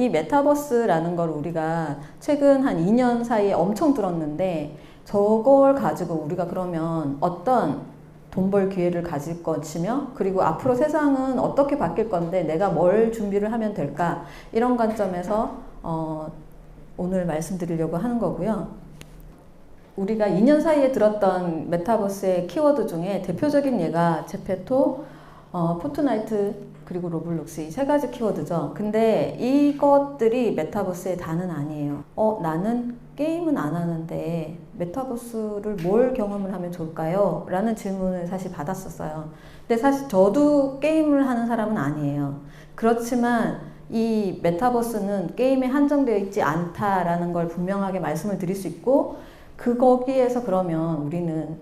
이 메타버스라는 걸 우리가 최근 한 2년 사이에 엄청 들었는데 저걸 가지고 우리가 그러면 어떤 돈 벌 기회를 가질 것이며 그리고 앞으로 세상은 어떻게 바뀔 건데 내가 뭘 준비를 하면 될까 이런 관점에서 어, 오늘 말씀드리려고 하는 거고요. 우리가 2년 사이에 들었던 메타버스의 키워드 중에 대표적인 예가 제페토, 어, 포트나이트 그리고 로블록스 이 세 가지 키워드죠. 근데 이것들이 메타버스의 다는 아니에요. 어, 나는 게임은 안 하는데 메타버스를 뭘 경험을 하면 좋을까요? 라는 질문을 사실 받았었어요. 근데 사실 저도 게임을 하는 사람은 아니에요. 그렇지만 이 메타버스는 게임에 한정되어 있지 않다라는 걸 분명하게 말씀을 드릴 수 있고 그 거기에서 그러면 우리는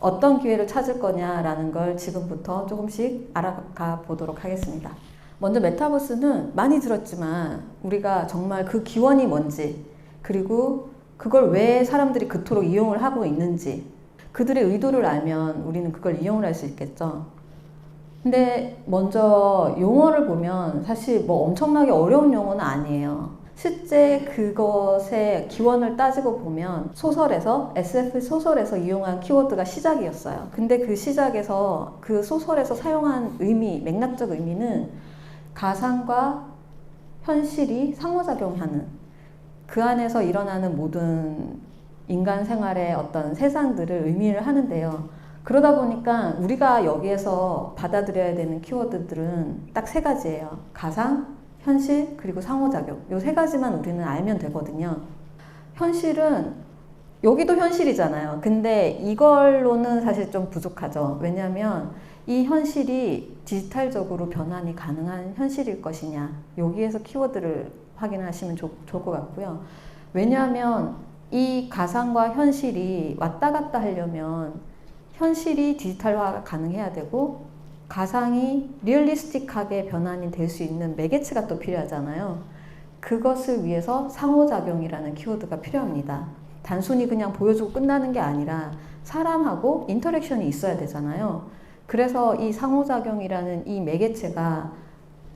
어떤 기회를 찾을 거냐라는 걸 지금부터 조금씩 알아가 보도록 하겠습니다. 먼저 메타버스는 많이 들었지만 우리가 정말 그 기원이 뭔지 그리고 그걸 왜 사람들이 그토록 이용을 하고 있는지 그들의 의도를 알면 우리는 그걸 이용을 할 수 있겠죠. 근데 먼저 용어를 보면 사실 뭐 엄청나게 어려운 용어는 아니에요. 실제 그것의 기원을 따지고 보면 소설에서 SF 소설에서 이용한 키워드가 시작이었어요. 근데 그 시작에서 그 소설에서 사용한 의미, 맥락적 의미는 가상과 현실이 상호작용하는 그 안에서 일어나는 모든 인간 생활의 어떤 세상들을 의미를 하는데요. 그러다 보니까 우리가 여기에서 받아들여야 되는 키워드들은 딱 세 가지예요. 가상, 현실, 그리고 상호작용. 요 세 가지만 우리는 알면 되거든요. 현실은 여기도 현실이잖아요. 근데 이걸로는 사실 좀 부족하죠. 왜냐하면 이 현실이 디지털적으로 변환이 가능한 현실일 것이냐. 여기에서 키워드를 확인하시면 좋, 좋을 것 같고요. 왜냐하면 이 가상과 현실이 왔다 갔다 하려면 현실이 디지털화가 가능해야 되고 가상이 리얼리스틱하게 변환이 될 수 있는 매개체가 또 필요하잖아요. 그것을 위해서 상호작용이라는 키워드가 필요합니다. 단순히 그냥 보여주고 끝나는 게 아니라 사람하고 인터랙션이 있어야 되잖아요. 그래서 이 상호작용이라는 이 매개체가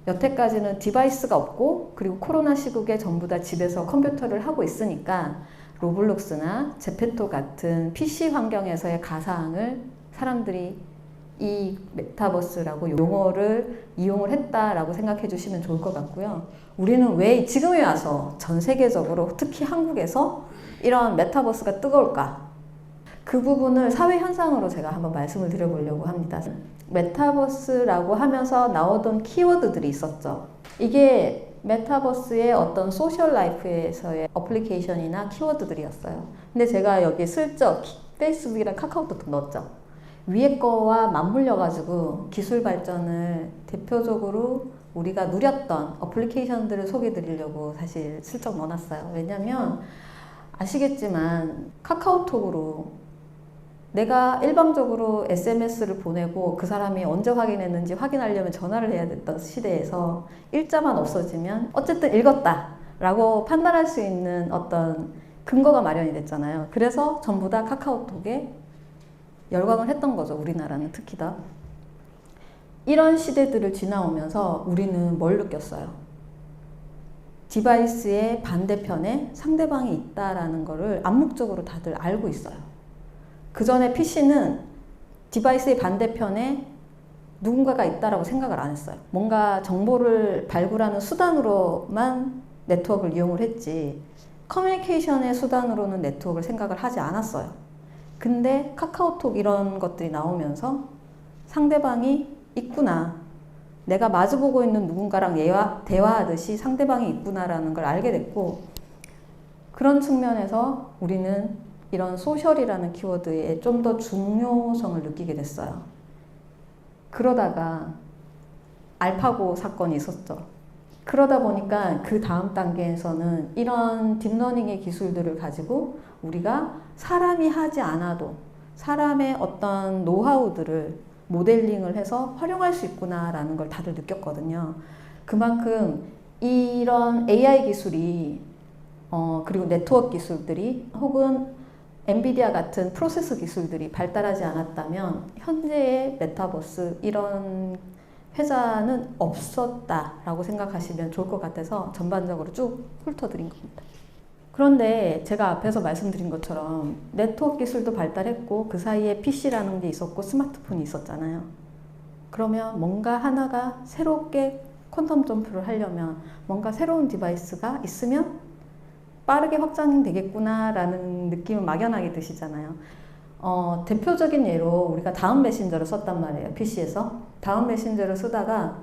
여태까지는 디바이스가 없고 그리고 코로나 시국에 전부 다 집에서 컴퓨터를 하고 있으니까 로블록스나 제페토 같은 PC 환경에서의 가상을 사람들이 이 메타버스라고 용어를 이용을 했다라고 생각해 주시면 좋을 것 같고요. 우리는 왜 지금에 와서 전 세계적으로 특히 한국에서 이런 메타버스가 뜨거울까? 그 부분을 사회 현상으로 제가 한번 말씀을 드려보려고 합니다. 메타버스라고 하면서 나오던 키워드들이 있었죠. 이게 메타버스의 어떤 소셜 라이프에서의 어플리케이션이나 키워드들이었어요. 근데 제가 여기 슬쩍 페이스북이랑 카카오톡 넣었죠. 위에 거와 맞물려 가지고 기술 발전을 대표적으로 우리가 누렸던 어플리케이션들을 소개해 드리려고 사실 슬쩍 넣어놨어요. 왜냐면 아시겠지만 카카오톡으로 내가 일방적으로 SMS를 보내고 그 사람이 언제 확인했는지 확인하려면 전화를 해야 됐던 시대에서 일자만 없어지면 어쨌든 읽었다 라고 판단할 수 있는 어떤 근거가 마련이 됐잖아요. 그래서 전부 다 카카오톡에 열광을 했던 거죠. 우리나라는 특히 다. 이런 시대들을 지나오면서 우리는 뭘 느꼈어요? 디바이스의 반대편에 상대방이 있다라는 거를 암묵적으로 다들 알고 있어요. 그 전에 PC는 디바이스의 반대편에 누군가가 있다라고 생각을 안 했어요. 뭔가 정보를 발굴하는 수단으로만 네트워크를 이용을 했지 커뮤니케이션의 수단으로는 네트워크를 생각을 하지 않았어요. 근데 카카오톡 이런 것들이 나오면서 상대방이 있구나. 내가 마주보고 있는 누군가랑 예와, 대화하듯이 상대방이 있구나라는 걸 알게 됐고 그런 측면에서 우리는 이런 소셜이라는 키워드에 좀 더 중요성을 느끼게 됐어요. 그러다가 알파고 사건이 있었죠. 그러다 보니까 그 다음 단계에서는 이런 딥러닝의 기술들을 가지고 우리가 사람이 하지 않아도 사람의 어떤 노하우들을 모델링을 해서 활용할 수 있구나라는 걸 다들 느꼈거든요. 그만큼 이런 AI 기술이 어, 그리고 네트워크 기술들이 혹은 엔비디아 같은 프로세서 기술들이 발달하지 않았다면 현재의 메타버스 이런 회사는 없었다라고 생각하시면 좋을 것 같아서 전반적으로 쭉 훑어드린 겁니다. 그런데 제가 앞에서 말씀드린 것처럼 네트워크 기술도 발달했고 그 사이에 PC라는 게 있었고 스마트폰이 있었잖아요. 그러면 뭔가 하나가 새롭게 퀀텀 점프를 하려면 뭔가 새로운 디바이스가 있으면 빠르게 확장이 되겠구나라는 느낌을 막연하게 드시잖아요. 어, 대표적인 예로 우리가 다음 메신저를 썼단 말이에요. PC에서. 다음 메신저를 쓰다가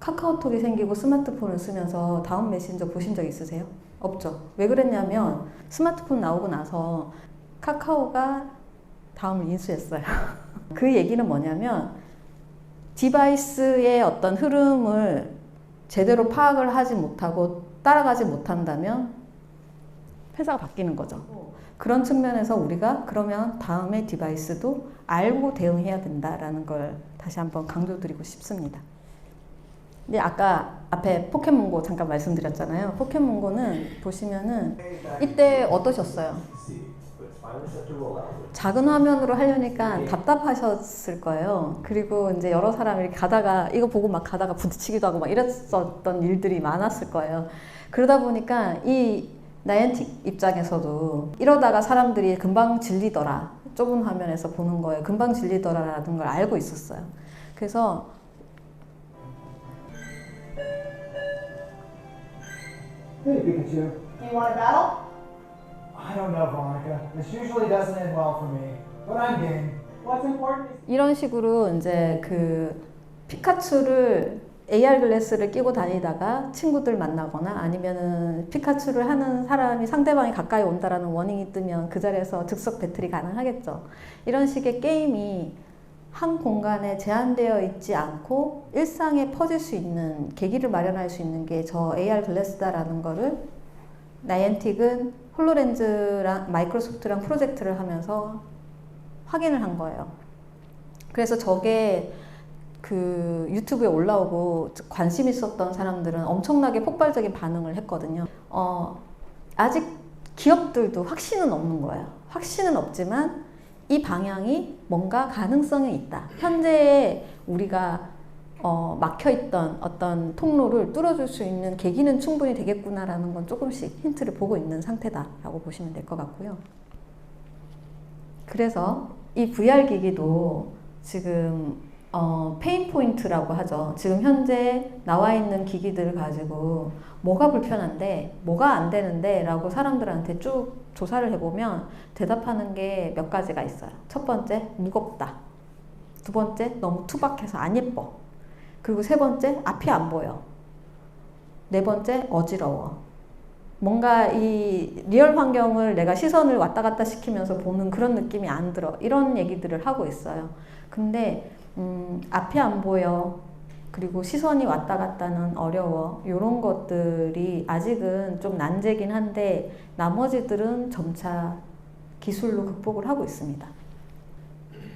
카카오톡이 생기고 스마트폰을 쓰면서 다음 메신저 보신 적 있으세요? 없죠. 왜 그랬냐면 스마트폰 나오고 나서 카카오가 다음을 인수했어요. 그 얘기는 뭐냐면 디바이스의 어떤 흐름을 제대로 파악을 하지 못하고 따라가지 못한다면 회사가 바뀌는 거죠. 그런 측면에서 우리가 그러면 다음에 디바이스도 알고 대응해야 된다라는 걸 다시 한번 강조드리고 싶습니다. 근데 아까 앞에 포켓몬고 잠깐 말씀드렸잖아요. 포켓몬고는 보시면은 이때 어떠셨어요? 작은 화면으로 하려니까 답답하셨을 거예요. 그리고 이제 여러 사람이 가다가 이거 보고 막 가다가 부딪히기도 하고 막 이랬었던 일들이 많았을 거예요. 그러다 보니까 이 나이언틱 입장에서도 이러다가 사람들이 금방 질리더라. 좁은 화면에서 보는 거에 금방 질리더라라는 걸 알고 있었어요. 그래서 Hey, Pikachu. Do you want a battle? I don't know, Veronica. This usually doesn't end well for me, but I'm game. What's important is 이런 식으로 이제 그 피카츄를 AR 글래스를 끼고 다니다가 친구들 만나거나 아니면은 피카츄를 하는 사람이 상대방이 가까이 온다라는 워닝이 뜨면 그 자리에서 즉석 배틀이 가능하겠죠. 이런 식의 게임이 한 공간에 제한되어 있지 않고 일상에 퍼질 수 있는 계기를 마련할 수 있는 게 저 AR 글래스다라는 거를 나이엔틱은 홀로렌즈랑 마이크로소프트랑 프로젝트를 하면서 확인을 한 거예요. 그래서 저게 그 유튜브에 올라오고 관심 있었던 사람들은 엄청나게 폭발적인 반응을 했거든요. 어, 아직 기업들도 확신은 없는 거예요. 확신은 없지만 이 방향이 뭔가 가능성이 있다. 현재 우리가 어, 막혀있던 어떤 통로를 뚫어줄 수 있는 계기는 충분히 되겠구나라는 건 조금씩 힌트를 보고 있는 상태다라고 보시면 될 것 같고요. 그래서 이 VR 기기도 지금 어, 페인 포인트라고 하죠. 지금 현재 나와 있는 기기들을 가지고 뭐가 불편한데, 뭐가 안 되는데 라고 사람들한테 쭉 조사를 해보면 대답하는 게 몇 가지가 있어요. 첫 번째, 무겁다. 두 번째, 너무 투박해서 안 예뻐. 그리고 세 번째, 앞이 안 보여. 네 번째, 어지러워. 뭔가 이 리얼 환경을 내가 시선을 왔다 갔다 시키면서 보는 그런 느낌이 안 들어. 이런 얘기들을 하고 있어요. 근데 음, 앞이 안 보여. 그리고 시선이 왔다 갔다는 어려워. 이런 것들이 아직은 좀 난제긴 한데 나머지들은 점차 기술로 극복을 하고 있습니다.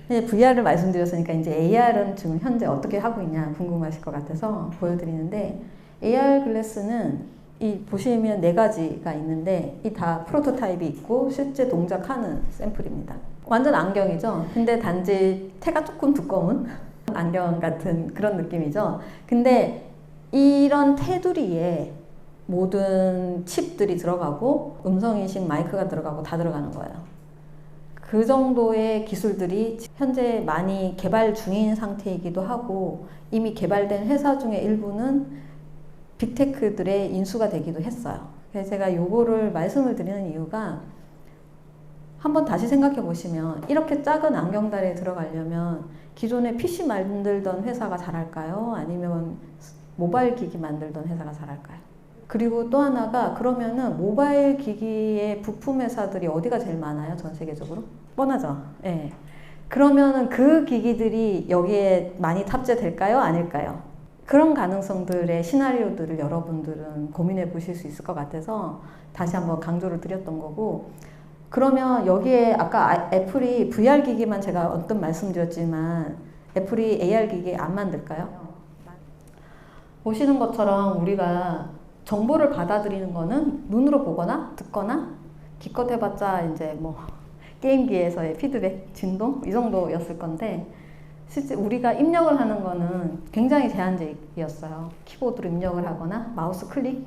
네, VR을 말씀드렸으니까 이제 AR은 지금 현재 어떻게 하고 있냐 궁금하실 것 같아서 보여드리는데 AR 글래스는 이 보시면 네 가지가 있는데 이 다 프로토타입이 있고 실제 동작하는 샘플입니다. 완전 안경이죠. 근데 단지 테가 조금 두꺼운 안경 같은 그런 느낌이죠. 근데 이런 테두리에 모든 칩들이 들어가고 음성인식 마이크가 들어가고 다 들어가는 거예요. 그 정도의 기술들이 현재 많이 개발 중인 상태이기도 하고 이미 개발된 회사 중에 일부는 빅테크들의 인수가 되기도 했어요. 그래서 제가 요거를 말씀을 드리는 이유가 한번 다시 생각해 보시면 이렇게 작은 안경다리에 들어가려면 기존에 PC 만들던 회사가 잘할까요? 아니면 모바일 기기 만들던 회사가 잘할까요? 그리고 또 하나가 그러면은 모바일 기기의 부품 회사들이 어디가 제일 많아요? 전 세계적으로? 뻔하죠. 예. 그러면은 그 기기들이 여기에 많이 탑재될까요? 아닐까요? 그런 가능성들의 시나리오들을 여러분들은 고민해 보실 수 있을 것 같아서 다시 한번 강조를 드렸던 거고 그러면 여기에 아까 아- 애플이 VR 기기만 제가 언뜻 말씀드렸지만 애플이 AR 기기 안 만들까요? 보시는 것처럼 우리가 정보를 받아들이는 거는 눈으로 보거나 듣거나 기껏 해봤자 이제 뭐 게임기에서의 피드백, 진동 이 정도였을 건데 실제 우리가 입력을 하는 거는 굉장히 제한적이었어요. 키보드로 입력을 하거나 마우스 클릭.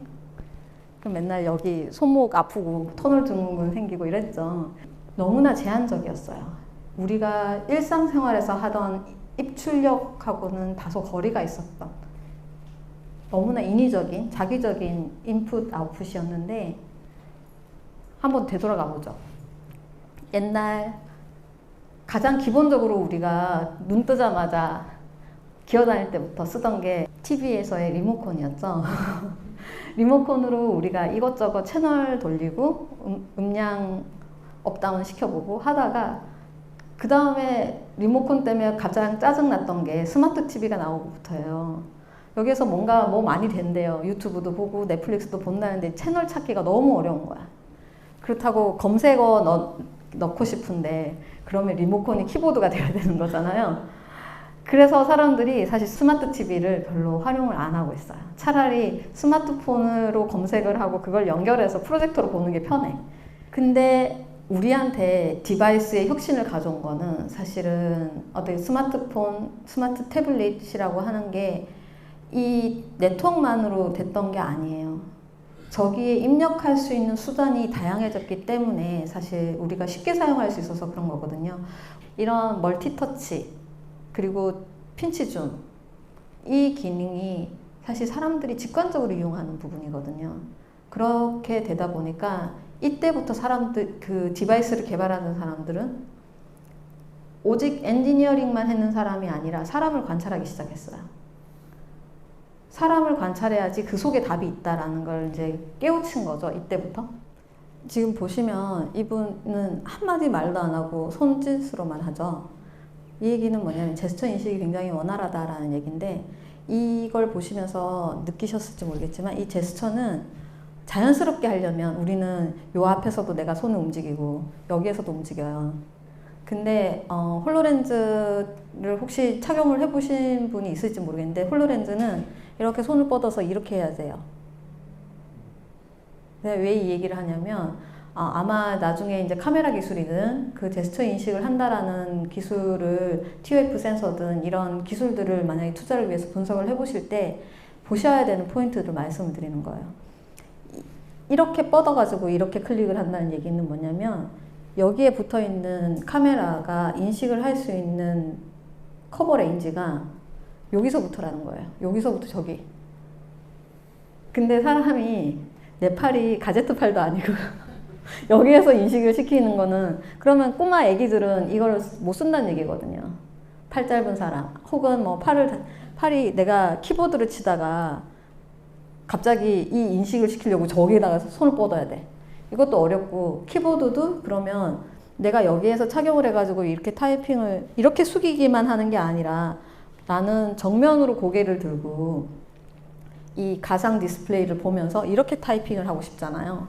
그럼 맨날 여기 손목 아프고 터널 증후군 생기고 이랬죠. 너무나 제한적이었어요. 우리가 일상생활에서 하던 입출력하고는 다소 거리가 있었던 너무나 인위적인 자기적인 인풋 아웃풋이었는데 한번 되돌아가 보죠. 옛날 가장 기본적으로 우리가 눈 뜨자마자 기어다닐 때부터 쓰던 게 TV에서의 리모컨이었죠. 리모컨으로 우리가 이것저것 채널 돌리고 음, 음량 업다운 시켜보고 하다가 그 다음에 리모컨 때문에 가장 짜증났던 게 스마트 TV가 나오고부터예요. 여기에서 뭔가 뭐 많이 된대요. 유튜브도 보고 넷플릭스도 본다는데 채널 찾기가 너무 어려운 거야. 그렇다고 검색어 넣, 넣고 싶은데 그러면 리모컨이 키보드가 돼야 되는 거잖아요. 그래서 사람들이 사실 스마트 TV를 별로 활용을 안 하고 있어요. 차라리 스마트폰으로 검색을 하고 그걸 연결해서 프로젝터로 보는 게 편해. 근데 우리한테 디바이스의 혁신을 가져온 거는 사실은 어떻게 스마트폰, 스마트 태블릿이라고 하는 게 이 네트워크만으로 됐던 게 아니에요. 저기에 입력할 수 있는 수단이 다양해졌기 때문에 사실 우리가 쉽게 사용할 수 있어서 그런 거거든요. 이런 멀티터치 그리고 핀치줌 이 기능이 사실 사람들이 직관적으로 이용하는 부분이거든요. 그렇게 되다 보니까 이때부터 사람들 그 디바이스를 개발하는 사람들은 오직 엔지니어링만 했는 사람이 아니라 사람을 관찰하기 시작했어요. 사람을 관찰해야지 그 속에 답이 있다라는 걸 이제 깨우친 거죠. 이때부터. 지금 보시면 이분은 한마디 말도 안 하고 손짓으로만 하죠. 이 얘기는 뭐냐면 제스처 인식이 굉장히 원활하다라는 얘기인데 이걸 보시면서 느끼셨을지 모르겠지만 이 제스처는 자연스럽게 하려면 우리는 요 앞에서도 내가 손을 움직이고 여기에서도 움직여요. 근데 어, 홀로렌즈를 혹시 착용을 해보신 분이 있을지 모르겠는데 홀로렌즈는 이렇게 손을 뻗어서 이렇게 해야 돼요. 왜 이 얘기를 하냐면 아, 아마 나중에 이제 카메라 기술이든 그 제스처 인식을 한다라는 기술을 TOF 센서든 이런 기술들을 만약에 투자를 위해서 분석을 해보실 때 보셔야 되는 포인트를 말씀을 드리는 거예요. 이- 이렇게 뻗어가지고 이렇게 클릭을 한다는 얘기는 뭐냐면 여기에 붙어 있는 카메라가 인식을 할 수 있는 커버 레인지가 여기서부터라는 거예요. 여기서부터 저기. 근데 사람이 내 팔이 가제트 팔도 아니고 여기에서 인식을 시키는 거는 그러면 꼬마 애기들은 이걸 못 쓴다는 얘기거든요. 팔 짧은 사람 혹은 뭐 팔을 다- 팔이 내가 키보드를 치다가 갑자기 이 인식을 시키려고 저기에다가 손을 뻗어야 돼. 이것도 어렵고 키보드도 그러면 내가 여기에서 착용을 해가지고 이렇게 타이핑을 이렇게 숙이기만 하는 게 아니라 나는 정면으로 고개를 들고 이 가상 디스플레이를 보면서 이렇게 타이핑을 하고 싶잖아요.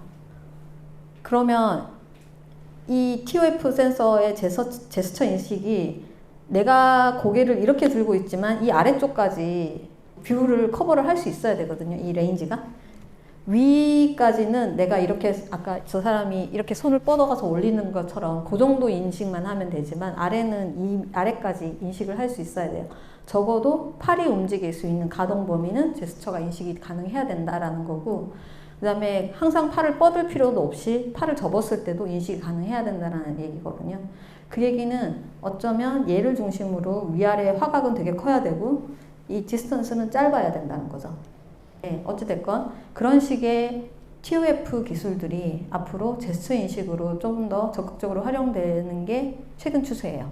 그러면 이 TOF 센서의 제서, 제스처 인식이 내가 고개를 이렇게 들고 있지만 이 아래쪽까지 뷰를 커버를 할 수 있어야 되거든요. 이 레인지가. 위까지는 내가 이렇게 아까 저 사람이 이렇게 손을 뻗어가서 올리는 것처럼 그 정도 인식만 하면 되지만 아래는 이 아래까지 인식을 할 수 있어야 돼요. 적어도 팔이 움직일 수 있는 가동 범위는 제스처가 인식이 가능해야 된다라는 거고 그 다음에 항상 팔을 뻗을 필요도 없이 팔을 접었을 때도 인식이 가능해야 된다라는 얘기거든요. 그 얘기는 어쩌면 얘를 중심으로 위아래 화각은 되게 커야 되고 이 디스턴스는 짧아야 된다는 거죠. 네, 어찌됐건 그런 식의 TOF 기술들이 앞으로 제스처 인식으로 조금 더 적극적으로 활용되는 게 최근 추세예요.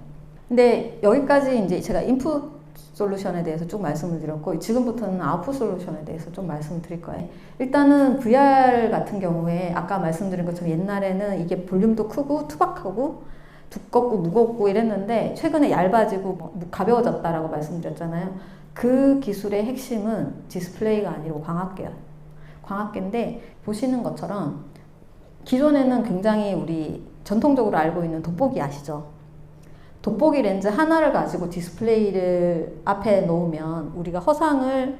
근데 여기까지 이제 제가 인풋 솔루션에 대해서 쭉 말씀을 드렸고 지금부터는 아웃풋 솔루션에 대해서 좀 말씀을 드릴 거예요. 일단은 VR 같은 경우에 아까 말씀드린 것처럼 옛날에는 이게 볼륨도 크고 투박하고 두껍고 무겁고 이랬는데 최근에 얇아지고 뭐 가벼워졌다라고 말씀드렸잖아요. 그 기술의 핵심은 디스플레이가 아니고 광학계예요. 광학계인데 보시는 것처럼 기존에는 굉장히 우리 전통적으로 알고 있는 돋보기 아시죠? 돋보기 렌즈 하나를 가지고 디스플레이를 앞에 놓으면 우리가 허상을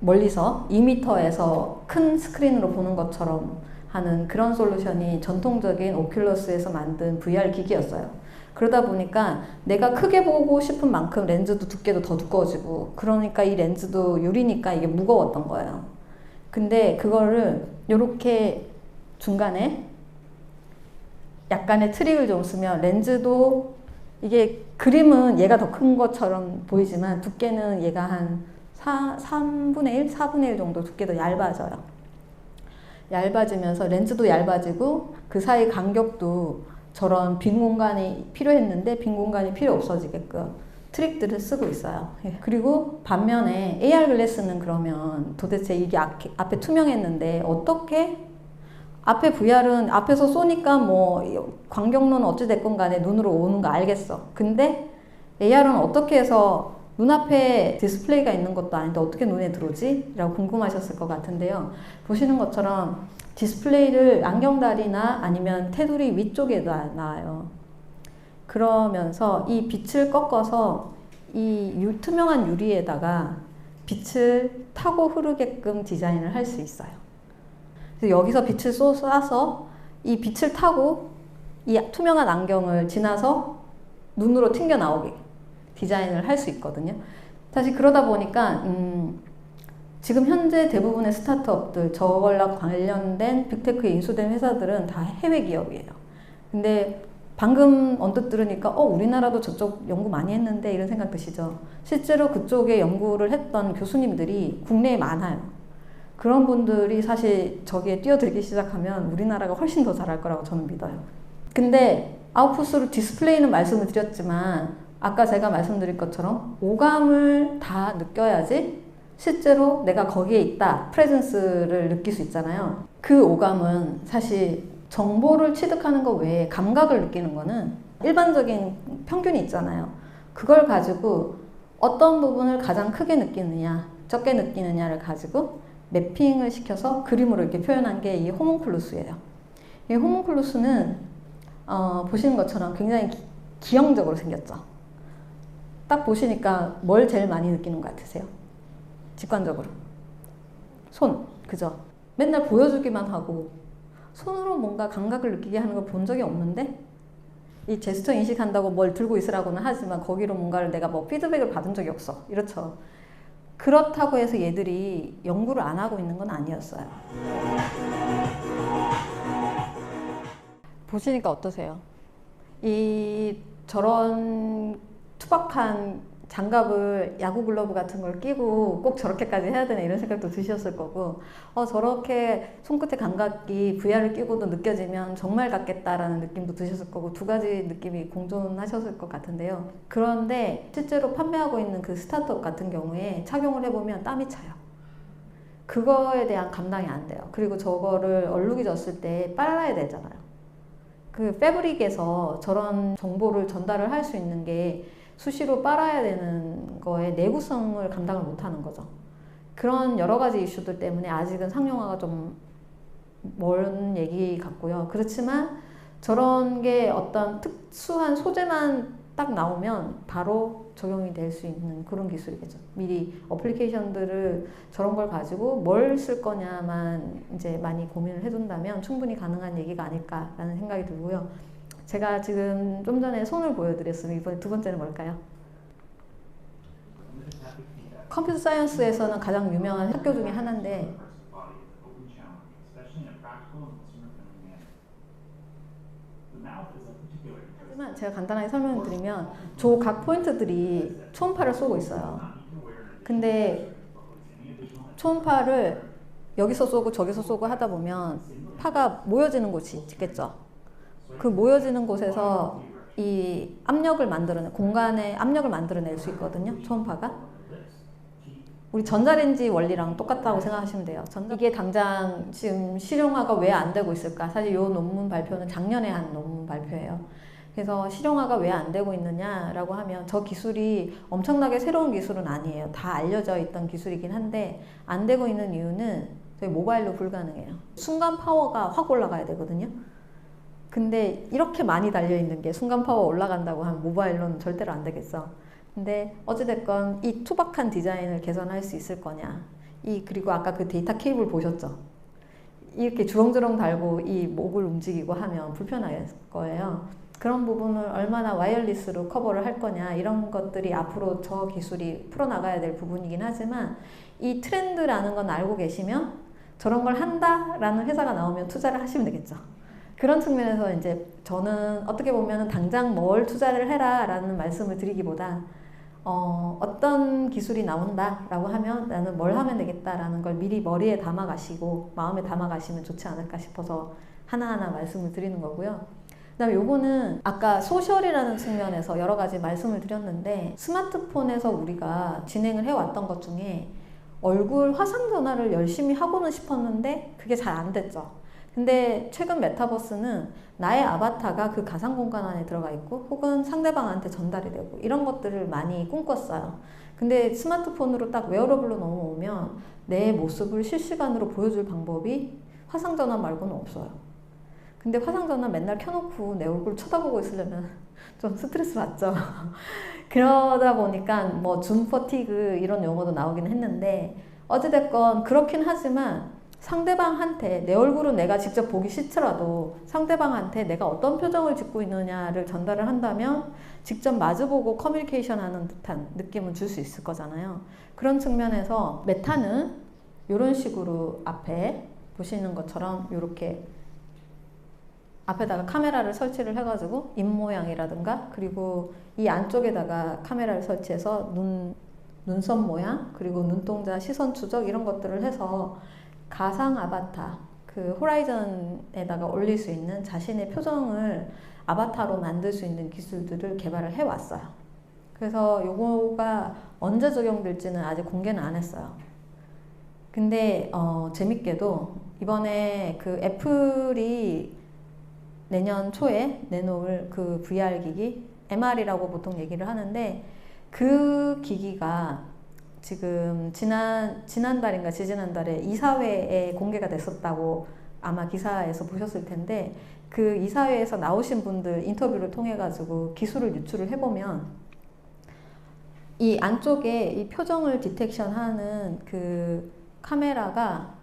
멀리서 2m에서 큰 스크린으로 보는 것처럼 하는 그런 솔루션이 전통적인 오큘러스에서 만든 VR 기기였어요. 그러다 보니까 내가 크게 보고 싶은 만큼 렌즈도 두께도 더 두꺼워지고 그러니까 이 렌즈도 유리니까 이게 무거웠던 거예요. 근데 그거를 이렇게 중간에 약간의 트릭을 좀 쓰면 렌즈도 이게 그림은 얘가 더 큰 것처럼 보이지만 두께는 얘가 한 4, 3분의 1, 4분의 1 정도 두께도 얇아져요. 얇아지면서 렌즈도 얇아지고 그 사이 간격도 저런 빈 공간이 필요했는데 빈 공간이 필요 없어지게끔 트릭들을 쓰고 있어요. 예. 그리고 반면에 AR 글래스는 그러면 도대체 이게 앞- 앞에 투명했는데 어떻게 앞에 VR은 앞에서 쏘니까 뭐 광경로는 어찌됐건 간에 눈으로 오는 거 알겠어. 근데 AR은 어떻게 해서 눈앞에 디스플레이가 있는 것도 아닌데 어떻게 눈에 들어오지? 라고 궁금하셨을 것 같은데요. 보시는 것처럼 디스플레이를 안경다리나 아니면 테두리 위쪽에 놔- 놔요. 그러면서 이 빛을 꺾어서 이 유- 투명한 유리에다가 빛을 타고 흐르게끔 디자인을 할 수 있어요. 그래서 여기서 빛을 쏘- 쏴서 이 빛을 타고 이 투명한 안경을 지나서 눈으로 튕겨 나오게 디자인을 할 수 있거든요. 사실 그러다 보니까 음, 지금 현재 대부분의 스타트업들 저걸랑 관련된 빅테크에 인수된 회사들은 다 해외 기업이에요. 근데 방금 언뜻 들으니까 어 우리나라도 저쪽 연구 많이 했는데 이런 생각 드시죠? 실제로 그쪽에 연구를 했던 교수님들이 국내에 많아요. 그런 분들이 사실 저기에 뛰어들기 시작하면 우리나라가 훨씬 더 잘할 거라고 저는 믿어요. 근데 아웃풋으로 디스플레이는 말씀을 드렸지만 아까 제가 말씀드린 것처럼 오감을 다 느껴야지 실제로 내가 거기에 있다 프레젠스를 느낄 수 있잖아요. 그 오감은 사실 정보를 취득하는 것 외에 감각을 느끼는 거는 일반적인 평균이 있잖아요. 그걸 가지고 어떤 부분을 가장 크게 느끼느냐, 적게 느끼느냐를 가지고 매핑을 시켜서 그림으로 이렇게 표현한 게 이 호문클루스예요. 이 호문클루스는 어, 보시는 것처럼 굉장히 기, 기형적으로 생겼죠. 딱 보시니까 뭘 제일 많이 느끼는 것 같으세요? 직관적으로. 손, 그죠? 맨날 보여주기만 하고 손으로 뭔가 감각을 느끼게 하는 걸 본 적이 없는데 이 제스처 인식한다고 뭘 들고 있으라고는 하지만 거기로 뭔가를 내가 뭐 피드백을 받은 적이 없어. 이렇죠. 그렇다고 해서 얘들이 연구를 안 하고 있는 건 아니었어요. 보시니까 어떠세요? 이 저런 투박한 장갑을 야구 글러브 같은 걸 끼고 꼭 저렇게까지 해야 되나 이런 생각도 드셨을 거고 어 저렇게 손끝에 감각이 VR을 끼고도 느껴지면 정말 같겠다라는 느낌도 드셨을 거고 두 가지 느낌이 공존하셨을 것 같은데요. 그런데 실제로 판매하고 있는 그 스타트업 같은 경우에 착용을 해보면 땀이 차요. 그거에 대한 감당이 안 돼요. 그리고 저거를 얼룩이 졌을 때 빨라야 되잖아요. 그 패브릭에서 저런 정보를 전달을 할 수 있는 게 수시로 빨아야 되는 거에 내구성을 감당을 못 하는 거죠. 그런 여러 가지 이슈들 때문에 아직은 상용화가 좀 먼 얘기 같고요. 그렇지만 저런 게 어떤 특수한 소재만 딱 나오면 바로 적용이 될 수 있는 그런 기술이겠죠. 미리 어플리케이션들을 저런 걸 가지고 뭘 쓸 거냐만 이제 많이 고민을 해둔다면 충분히 가능한 얘기가 아닐까라는 생각이 들고요. 제가 지금 좀 전에 손을 보여드렸으면 이번에 두 번째는 뭘까요? 컴퓨터 사이언스에서는 가장 유명한 학교 중에 하나인데 하지만 제가 간단하게 설명을 드리면 저각 포인트들이 초음파를 쏘고 있어요. 근데 초음파를 여기서 쏘고 저기서 쏘고 하다 보면 파가 모여지는 곳이 있겠죠. 그 모여지는 곳에서 이 압력을 만들어내 공간에 압력을 만들어낼 수 있거든요. 초음파가. 우리 전자레인지 원리랑 똑같다고 생각하시면 돼요. 전자... 이게 당장 지금 실용화가 왜 안 되고 있을까? 사실 이 논문 발표는 작년에 한 논문 발표예요. 그래서 실용화가 왜 안 되고 있느냐라고 하면 저 기술이 엄청나게 새로운 기술은 아니에요. 다 알려져 있던 기술이긴 한데 안 되고 있는 이유는 저희 모바일로 불가능해요. 순간 파워가 확 올라가야 되거든요. 근데 이렇게 많이 달려 있는 게 순간 파워 올라간다고 하면 모바일로는 절대로 안 되겠어. 근데 어찌됐건 이 투박한 디자인을 개선할 수 있을 거냐. 이 그리고 아까 그 데이터 케이블 보셨죠? 이렇게 주렁주렁 달고 이 목을 움직이고 하면 불편할 거예요. 그런 부분을 얼마나 와이어리스로 커버를 할 거냐 이런 것들이 앞으로 저 기술이 풀어나가야 될 부분이긴 하지만 이 트렌드라는 건 알고 계시면 저런 걸 한다라는 회사가 나오면 투자를 하시면 되겠죠. 그런 측면에서 이제 저는 어떻게 보면 당장 뭘 투자를 해라 라는 말씀을 드리기보다 어, 어떤 기술이 나온다라고 하면 나는 뭘 하면 되겠다라는 걸 미리 머리에 담아 가시고 마음에 담아 가시면 좋지 않을까 싶어서 하나하나 말씀을 드리는 거고요. 그다음에 요거는 아까 소셜이라는 측면에서 여러 가지 말씀을 드렸는데 스마트폰에서 우리가 진행을 해왔던 것 중에 얼굴 화상 전화를 열심히 하고는 싶었는데 그게 잘 안 됐죠. 근데 최근 메타버스는 나의 아바타가 그 가상 공간 안에 들어가 있고 혹은 상대방한테 전달이 되고 이런 것들을 많이 꿈꿨어요. 근데 스마트폰으로 딱 웨어러블로 넘어오면 내 모습을 실시간으로 보여줄 방법이 화상 전화 말고는 없어요. 근데 화상 전화 맨날 켜놓고 내 얼굴 쳐다보고 있으려면 좀 스트레스 받죠. 그러다 보니까 뭐 줌 퍼티그 이런 용어도 나오긴 했는데 어찌됐건 그렇긴 하지만 상대방한테 내 얼굴은 내가 직접 보기 싫더라도 상대방한테 내가 어떤 표정을 짓고 있느냐를 전달을 한다면 직접 마주보고 커뮤니케이션 하는 듯한 느낌은 줄 수 있을 거잖아요. 그런 측면에서 메타는 이런 식으로 앞에 보시는 것처럼 이렇게 앞에다가 카메라를 설치를 해가지고 입 모양이라든가 그리고 이 안쪽에다가 카메라를 설치해서 눈 눈썹 모양 그리고 눈동자 시선 추적 이런 것들을 해서 가상 아바타 그 호라이즌에다가 올릴 수 있는 자신의 표정을 아바타로 만들 수 있는 기술들을 개발을 해 왔어요. 그래서 요거가 언제 적용될지는 아직 공개는 안 했어요. 근데 어, 재밌게도 이번에 그 애플이 내년 초에 내놓을 그 VR 기기 MR이라고 보통 얘기를 하는데 그 기기가 지금 지난 지난달인가 지지난달에 이사회에 공개가 됐었다고 아마 기사에서 보셨을 텐데 그 이사회에서 나오신 분들 인터뷰를 통해 가지고 기술을 유출을 해보면 이 안쪽에 이 표정을 디텍션하는 그 카메라가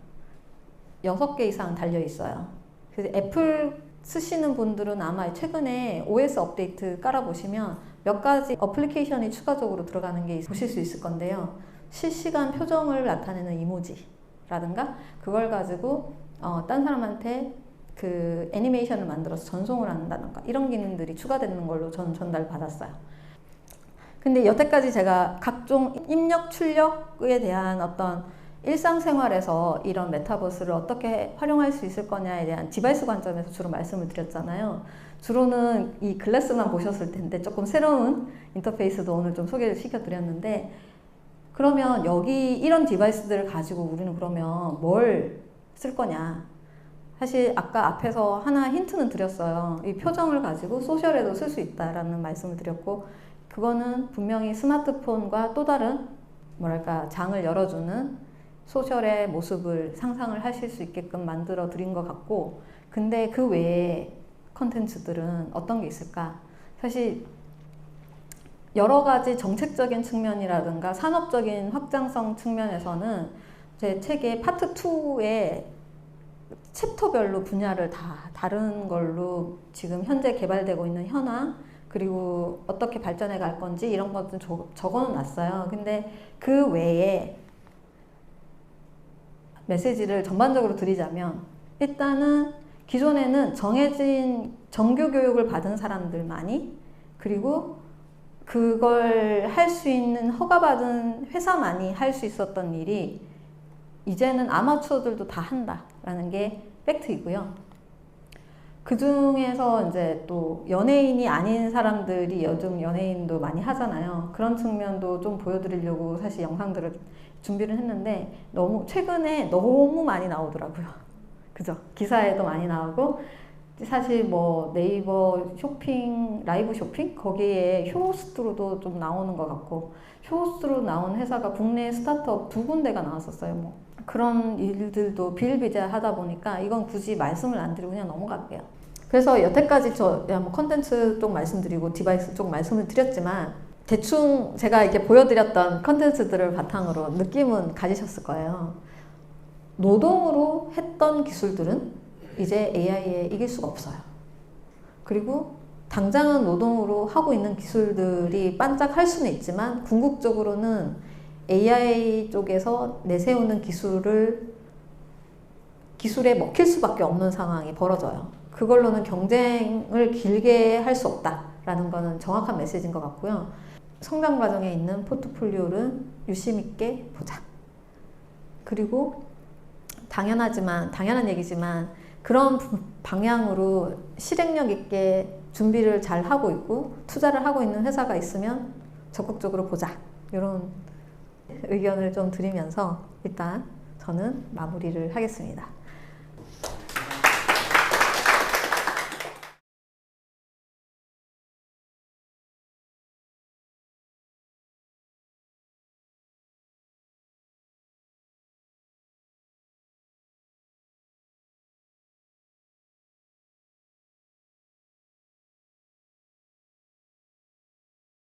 6개 이상 달려 있어요. 그래서 애플 쓰시는 분들은 아마 최근에 OS 업데이트 깔아보시면 몇 가지 어플리케이션이 추가적으로 들어가는 게 보실 수 있을 건데요. 실시간 표정을 나타내는 이모지라든가 그걸 가지고 어, 딴 사람한테 그 애니메이션을 만들어서 전송을 한다든가 이런 기능들이 추가되는 걸로 전 전달 받았어요. 근데 여태까지 제가 각종 입력 출력에 대한 어떤 일상생활에서 이런 메타버스를 어떻게 활용할 수 있을 거냐에 대한 디바이스 관점에서 주로 말씀을 드렸잖아요. 주로는 이 글래스만 보셨을 텐데 조금 새로운 인터페이스도 오늘 좀 소개를 시켜드렸는데 그러면 여기 이런 디바이스들을 가지고 우리는 그러면 뭘 쓸 거냐? 사실 아까 앞에서 하나 힌트는 드렸어요. 이 표정을 가지고 소셜에도 쓸 수 있다라는 말씀을 드렸고 그거는 분명히 스마트폰과 또 다른 뭐랄까 장을 열어주는 소셜의 모습을 상상을 하실 수 있게끔 만들어 드린 것 같고 근데 그 외에 컨텐츠들은 어떤 게 있을까? 사실 여러 가지 정책적인 측면이라든가 산업적인 확장성 측면에서는 제 책의 파트 2에 챕터별로 분야를 다 다른 걸로 지금 현재 개발되고 있는 현황 그리고 어떻게 발전해 갈 건지 이런 것들 적어 놨어요. 근데 그 외에 메시지를 전반적으로 드리자면 일단은 기존에는 정해진 정규 교육을 받은 사람들만이 그리고 그걸 할 수 있는 허가받은 회사만이 할 수 있었던 일이 이제는 아마추어들도 다 한다라는 게 팩트이고요. 그 중에서 이제 또 연예인이 아닌 사람들이 요즘 연예인도 많이 하잖아요. 그런 측면도 좀 보여드리려고 사실 영상들을 준비를 했는데 너무 최근에 너무 많이 나오더라고요. 그죠? 기사에도 많이 나오고 사실 뭐 네이버 쇼핑 라이브 쇼핑 거기에 쇼호스트로도 좀 나오는 것 같고 쇼호스트로 나온 회사가 국내 스타트업 두 군데가 나왔었어요. 뭐 그런 일들도 비일비재하다 보니까 이건 굳이 말씀을 안 드리고 그냥 넘어갈게요. 그래서 여태까지 저 뭐 컨텐츠 쪽 말씀드리고 디바이스 쪽 말씀을 드렸지만 대충 제가 이렇게 보여드렸던 컨텐츠들을 바탕으로 느낌은 가지셨을 거예요. 노동으로 했던 기술들은 이제 AI에 이길 수가 없어요. 그리고 당장은 노동으로 하고 있는 기술들이 반짝할 수는 있지만 궁극적으로는 AI 쪽에서 내세우는 기술을 기술에 먹힐 수밖에 없는 상황이 벌어져요. 그걸로는 경쟁을 길게 할 수 없다라는 거는 정확한 메시지인 것 같고요. 성장 과정에 있는 포트폴리오를 유심 있게 보자. 그리고 당연하지만 당연한 얘기지만 그런 부- 방향으로 실행력 있게 준비를 잘 하고 있고 투자를 하고 있는 회사가 있으면 적극적으로 보자. 이런 의견을 좀 드리면서 일단 저는 마무리를 하겠습니다.